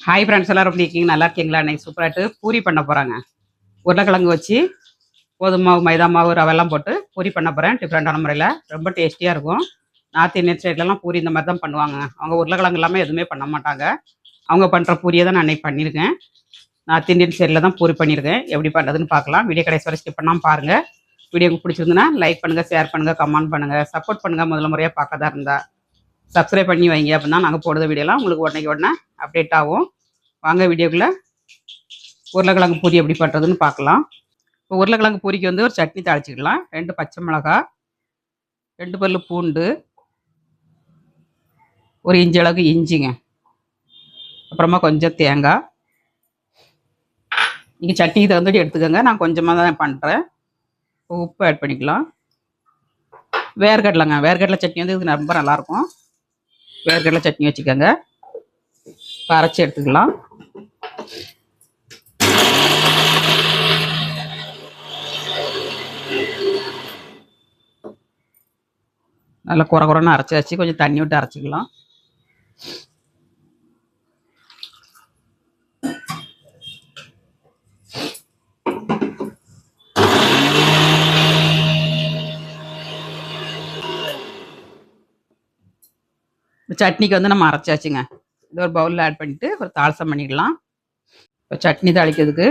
Hi friends எல்லாரும் எப்படி இருக்கீங்க? நல்லா இருக்கீங்களா? இன்னைக்கு சூப்பராகிட்டு பூரி பண்ண போகிறாங்க உருளைக்கிழங்கு வச்சு கோதுமை மாவு மைதா மாவு ரவெல்லாம் போட்டு பூரி பண்ண போகிறேன் டிஃப்ரெண்டான முறையில். ரொம்ப டேஸ்டியாக இருக்கும். நார்த் இந்தியன் சைட்லலாம் பூரி இந்த மாதிரி தான் பண்ணுவாங்க. அவங்க உருளைக்கிழங்கு இல்லாமல் எதுவுமே பண்ண மாட்டாங்க. அவங்க பண்ணுற பூரியை தான் நான் அன்றைக்கி பண்ணியிருக்கேன். நார்த் இந்தியன் சைடில் தான் பூரி பண்ணியிருக்கேன். எப்படி பண்ணுறதுன்னு பார்க்கலாம். வீடியோ கடைசி வரை ஸ்கிப் பண்ணாமல் பாருங்கள் வீடியோ பிடிச்சிருந்துன்னா லைக் பண்ணுங்கள் ஷேர் பண்ணுங்கள் கமெண்ட் பண்ணுங்கள் சப்போர்ட் பண்ணுங்கள் முதல்ல முறையாக பார்க்கதா இருந்தா. சப்ஸ்கிரைப் பண்ணி வைங்க. அப்படின்னா நாங்கள் போடுற வீடியோலாம் உங்களுக்கு உடனே உடனே அப்டேட் ஆகும். வாங்க வீடியோக்குள்ளே. உருளைக்கிழங்கு பூரி எப்படி பண்ணுறதுன்னு பார்க்கலாம். இப்போ உருளைக்கிழங்கு பூரிக்கு வந்து ஒரு சட்னி தாளிச்சிக்கலாம். ரெண்டு பச்சை மிளகா ரெண்டு பல்லு பூண்டு ஒரு இஞ்சி அளவுக்கு இஞ்சிங்க. அப்புறமா கொஞ்சம் தேங்காய். நீங்கள் சட்னிக்கு தகுந்தபடி எடுத்துக்கோங்க. நான் கொஞ்சமாக தான் பண்ணுறேன் உப்பு ஆட் பண்ணிக்கலாம். வேர்க்கடலைங்க. வேர்க்கடலை சட்னி வந்து இது ரொம்ப நல்லாயிருக்கும். வேர்க்கடலை சட்னி வச்சுக்கோங்க. அரைச்சி எடுத்துக்கலாம். நல்லா குறை குறைன்னு அரைச்சி வச்சு கொஞ்சம் தண்ணி விட்டு அரைச்சிக்கலாம். சட்னிக்கு வந்து நம்ம அரைச்சாச்சுங்க. இது ஒரு பவுலில் ஆட் பண்ணிவிட்டு ஒரு தாளசம் பண்ணிடலாம். இப்போ சட்னி தாளிக்கிறதுக்கு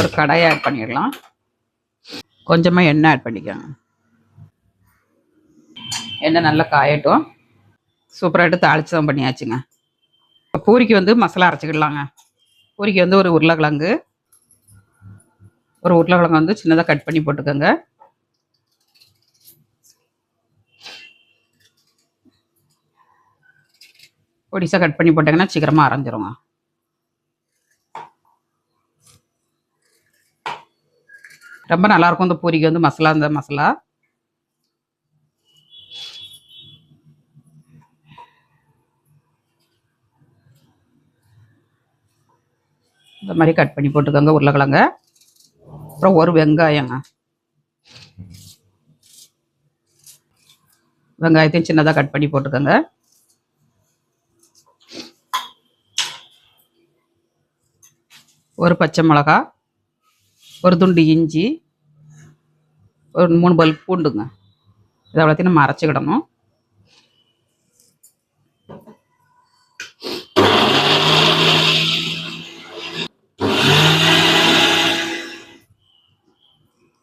ஒரு கடாயை ஆட் பண்ணிடலாம். கொஞ்சமாக எண்ணெய் ஆட் பண்ணிக்கோங்க. எண்ணெய் நல்லா காயட்டும். சூப்பராகிட்டு தாளிச்சதம் பண்ணியாச்சுங்க. இப்போ பூரிக்கு வந்து மசாலா அரைச்சிக்கிடலாங்க. பூரிக்கு வந்து ஒரு உருளைக்கிழங்கு. ஒரு உருளைக்கிழங்கு வந்து சின்னதாக கட் பண்ணி போட்டுக்கோங்க. பொடிசாக கட் பண்ணி போட்டிங்கன்னா சீக்கிரமாக அரைஞ்சிருங்க. ரொம்ப நல்லாயிருக்கும் இந்த பூரிக்கு வந்து மசாலா இந்த மசாலா. இந்த மாதிரி கட் பண்ணி போட்டுக்கோங்க உருளைக்கிழங்க. அப்புறம் ஒரு வெங்காயங்க. வெங்காயத்தையும் சின்னதாக கட் பண்ணி போட்டுக்கோங்க. ஒரு பச்சை மிளகா ஒரு துண்டு இஞ்சி ஒரு மூணு பல் பூண்டுங்க. இதை அவ்வளோத்தையும் நம்ம அரைச்சிக்கிடணும்.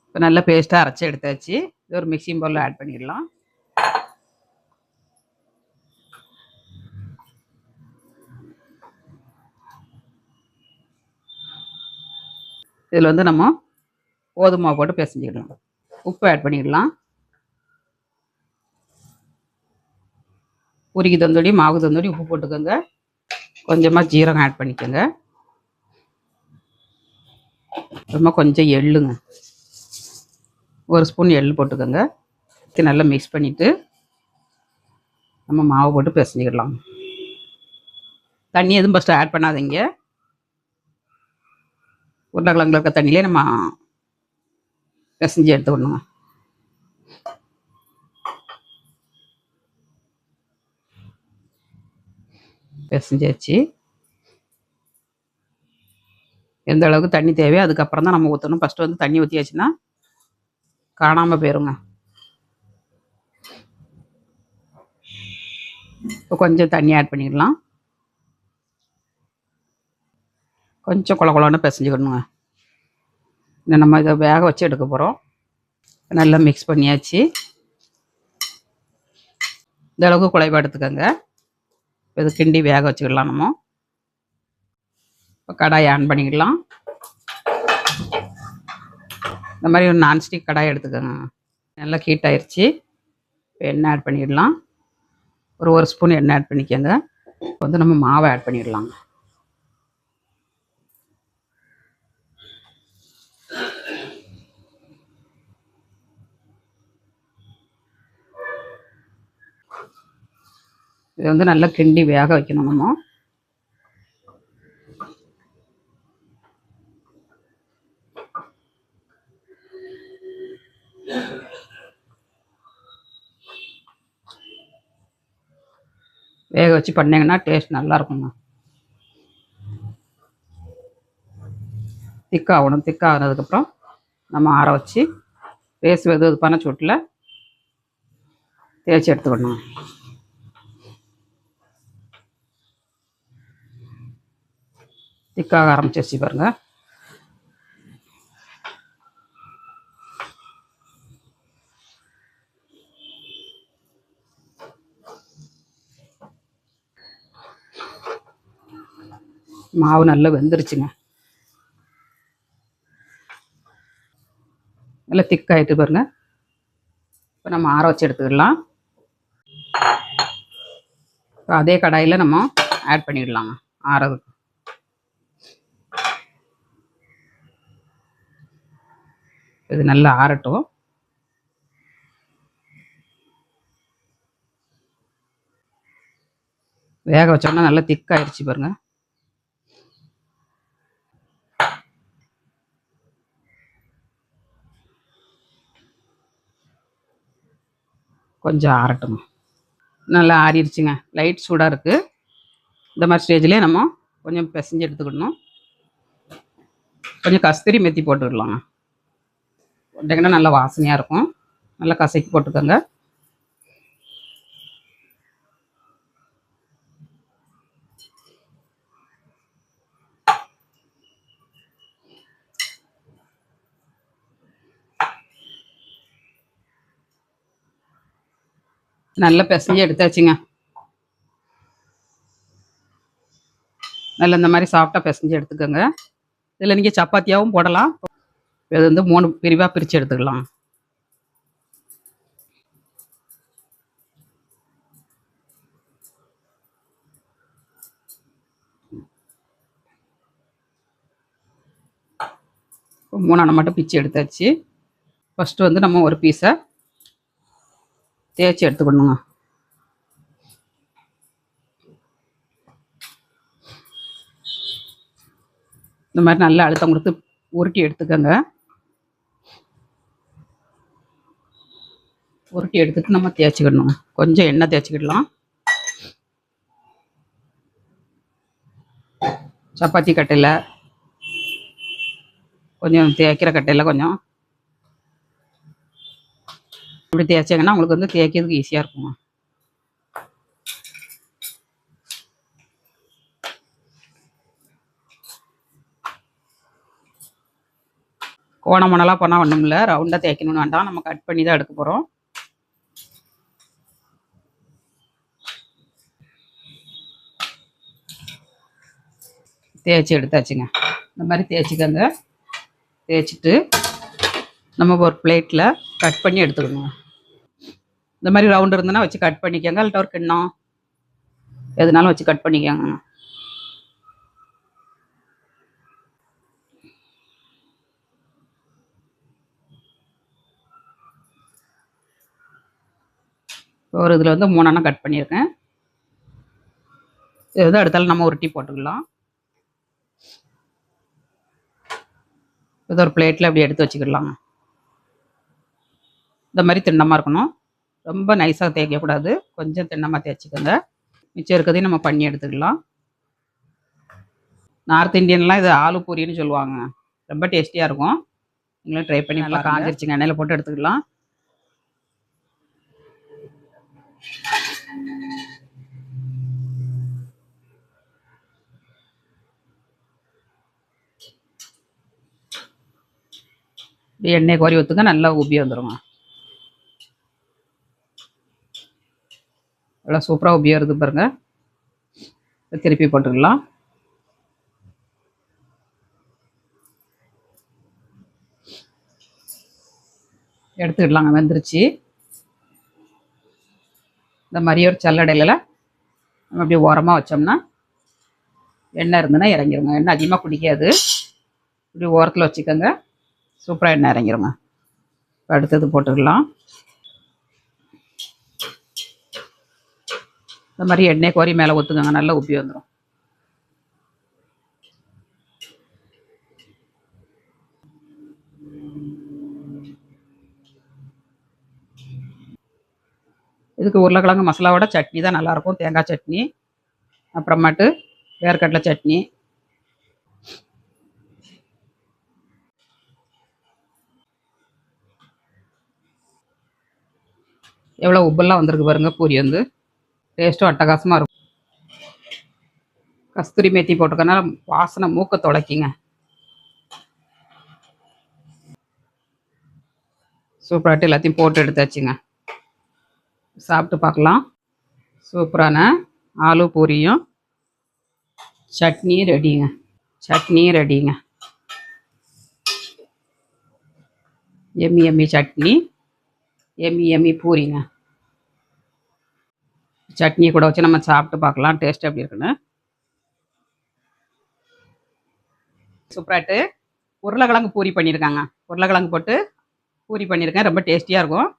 இப்போ நல்ல பேஸ்ட்டாக அரைச்சி எடுத்தாச்சு. இது ஒரு மிக்சிங் பவுலில் ஆட் பண்ணிடலாம். இதில் வந்து நம்ம கோதுமை மாவு போட்டு பிசைஞ்சிக்கிடலாம் உப்பு ஆட் பண்ணிடலாம் உருகி தந்தோடி மாவு தந்தோடி உப்பு போட்டுக்கோங்க. கொஞ்சமாக ஜீரகம் ஆட் பண்ணிக்கோங்க. ரொம்ப கொஞ்சம் எள்ளுங்க. ஒரு ஸ்பூன் எள் போட்டுக்கோங்க. இது நல்லா மிக்ஸ் பண்ணிவிட்டு நம்ம மாவு போட்டு பிசைஞ்சிக்கிடலாம் தண்ணி எதுவும் ஃபஸ்ட்டு ஆட் பண்ணாதீங்க. உருளைக்கிழங்குல இருக்க தண்ணியிலே நம்ம பிசைஞ்சு எடுத்துக்கணுங்க பிசைஞ்சாச்சு. எந்த அளவுக்கு தண்ணி தேவையோ அதுக்கப்புறம் தான் நம்ம ஊற்றணும் ஃபஸ்ட்டு வந்து தண்ணி ஊற்றியாச்சுன்னா காணாமல் போயிருங்க. இப்போ கொஞ்சம் தண்ணி ஆட் பண்ணிடலாம். கொஞ்சம் குள குளன்னு பிசைஞ்சுக்கணுங்க. இன்னும் நம்ம இதை வேக வச்சு எடுக்க போகிறோம் நல்லா மிக்ஸ் பண்ணியாச்சு. இந்த அளவுக்கு குழைவா எடுத்துக்கோங்க. இது கிண்டி வேக வச்சுக்கலாம் நம்ம. இப்போ கடாய் ஆன் பண்ணிக்கலாம். இந்த மாதிரி ஒரு நான்ஸ்டிக் கடாய் எடுத்துக்கோங்க. நல்லா ஹீட் ஆயிடுச்சு இப்போ எண்ணெய் ஆட் பண்ணிடலாம். ஒரு ஒரு ஸ்பூன் எண்ணெய் ஆட் பண்ணிக்கோங்க. இப்போ வந்து நம்ம மாவை ஆட் பண்ணிடலாங்க. இதை வந்து நல்லா கிண்டி வேக வைக்கணும் நம்ம. வேக வச்சு பண்ணிங்கன்னா டேஸ்ட் நல்லா நல்லாயிருக்குங்க. திக்காகணும் திக்காகிறதுக்கப்புறம் நம்ம ஆற வச்சு பேசுவது வெது வெதுப்பான தேய்ச்சி எடுத்துக்கணும். திக்காக ஆரம்பிச்சிருச்சு பாருங்க. மாவு நல்லா வெந்துருச்சுங்க. நல்லா திக்காயிட்டு பாருங்க. இப்போ நம்ம ஆற வச்சு எடுத்துக்கலாம். இப்போ அதே கடாயில் நம்ம ஆட் பண்ணிடலாங்க. ஆறதுக்கு. இது நல்லா ஆறட்டும். வேக வச்சோம்னா நல்லா திக்காயிருச்சு பாருங்க. கொஞ்சம் ஆறட்டும் நல்லா ஆறிடுச்சுங்க லைட் சூடாக இருக்குது இந்த மாதிரி ஸ்டேஜ்லேயே நம்ம கொஞ்சம் பிசைஞ்சு எடுத்துக்கிடணும் கொஞ்சம் கஸ்தூரி மெத்தி போட்டுக்கிடலாங்க போட்டிங்கன்னா நல்லா வாசனையாக இருக்கும். நல்லா கசக்கி போட்டுக்கோங்க. நல்லா பிசைஞ்சு எடுத்தாச்சுங்க. நல்லா இந்த மாதிரி சாஃப்டாக பிசைஞ்சு எடுத்துக்கோங்க. இதில் நீங்கள் சப்பாத்தியாகவும் போடலாம். இது வந்து மூணு பிரிவாக பிரித்து எடுத்துக்கலாம். மூணான மட்டும் பிச்சு எடுத்தாச்சு. ஃபஸ்ட்டு வந்து நம்ம ஒரு பீஸை தேய்ச்சி எடுத்துக்கணுங்க. இந்த மாதிரி நல்லா அழுத்தம் கொடுத்து உருட்டி எடுத்துக்கோங்க. உருட்டி எடுத்துட்டு நம்ம தேய்ச்சிக்கிடணும். கொஞ்சம் எண்ணெய் தேய்ச்சிக்கிடலாம். சப்பாத்தி கட்டையில். கொஞ்சம் தேய்க்கிற கட்டையில் கொஞ்சம். இப்படி தேய்ச்சிங்கன்னா உங்களுக்கு வந்து தேய்க்கிறதுக்கு ஈஸியாக இருக்குங்க. கோணம் மணலாக போனால் ஒன்றும் இல்லை. ரவுண்டாக தேய்க்கணும்னு வேண்டாம். நம்ம கட் பண்ணி தான் எடுக்க போகிறோம் தேய்ச்சி எடுத்தாச்சுங்க. இந்த மாதிரி தேய்ச்சிக்கோங்க தேய்ச்சிட்டு நம்ம ஒரு பிளேட்டில் கட் பண்ணி எடுத்துக்கணும் இந்த மாதிரி ரவுண்ட் இருந்ததுன்னா வச்சு கட் பண்ணிக்கோங்க. இல்லாட்ட ஒரு கிண்ணம் எதுனாலும் வச்சு கட் பண்ணிக்கோங்க. ஒரு இதில் வந்து மூணெண்ணம் கட் பண்ணியிருக்கேன். இது வந்து அடுத்தாலும் நம்ம உருட்டி போட்டுக்கலாம். இது ஒரு பிளேட்டில் அப்படி எடுத்து வச்சுக்கிடலாங்க இந்த மாதிரி திண்ணமாக இருக்கணும். ரொம்ப நைஸாக தேய்க்கக்கூடாது. கொஞ்சம் திண்ணமாக தேய்ச்சிக்கோங்க. மிச்சம் இருக்கிறதையும் நம்ம பண்ணி எடுத்துக்கலாம். நார்த் இந்தியன்லாம் இது ஆலு பூரின்னு சொல்லுவாங்க. ரொம்ப டேஸ்டியாக இருக்கும். நீங்களும் ட்ரை பண்ணி நல்லா காஞ்சிருச்சுங்க. எண்ணெயில் போட்டு எடுத்துக்கலாம். எண்ணெய் கோரி ஊற்றுங்க நல்லா உப்பி வந்துருங்க. நல்லா சூப்பராக உப்பி வருது பாருங்க. திருப்பி போட்டுக்கலாம். எடுத்துக்கிடலாங்க வெந்துருச்சு. இந்த மாதிரி ஒரு சல்லடையில் நம்ம அப்படியே ஓரமாக வச்சோம்னா எண்ணெய் இருந்துன்னா இறங்கிடுங்க எண்ணெய் அதிகமாக குடிக்காது. இப்படி ஓரத்தில் வச்சுக்கோங்க. சூப்பராக எண்ணெய் இறங்கிருங்க. அடுத்தது போட்டுக்கலாம். இந்த மாதிரி எண்ணெய் கோரி மேலே ஊற்றுக்கோங்க நல்லா உப்பி வந்துடும் இதுக்கு உருளைக்கிழங்கு மசாலாவோட சட்னி தான் நல்லாயிருக்கும் தேங்காய் சட்னி அப்புறமேட்டு வேர்க்கடலை சட்னி எவ்வளோ உப்பெல்லாம் வந்திருக்கு பாருங்க பூரி வந்து. டேஸ்ட்டும் அட்டகாசமாக இருக்கும். கஸ்தூரி மேத்தி போட்டுக்கனால வாசனை மூக்க தொலைக்கிங்க. சூப்பராகிட்டு எல்லாத்தையும் போட்டு எடுத்தாச்சுங்க. சாப்பிட்டு பார்க்கலாம். சூப்பரான ஆலு பூரியும் சட்னி ரெடிங்க சட்னி ரெடிங்க Emmy Emmy chutney. Emmy Emmy பூரிங்க. சட்னி கூட வச்சு நம்ம சாப்பிட்டு பார்க்கலாம். டேஸ்ட் எப்படி இருக்குன்னு. சூப்பராகிட்டு உருளைக்கிழங்கு பூரி பண்ணியிருக்காங்க. உருளைக்கிழங்கு போட்டு பூரி பண்ணியிருக்கேன். ரொம்ப டேஸ்டியாக இருக்கும்.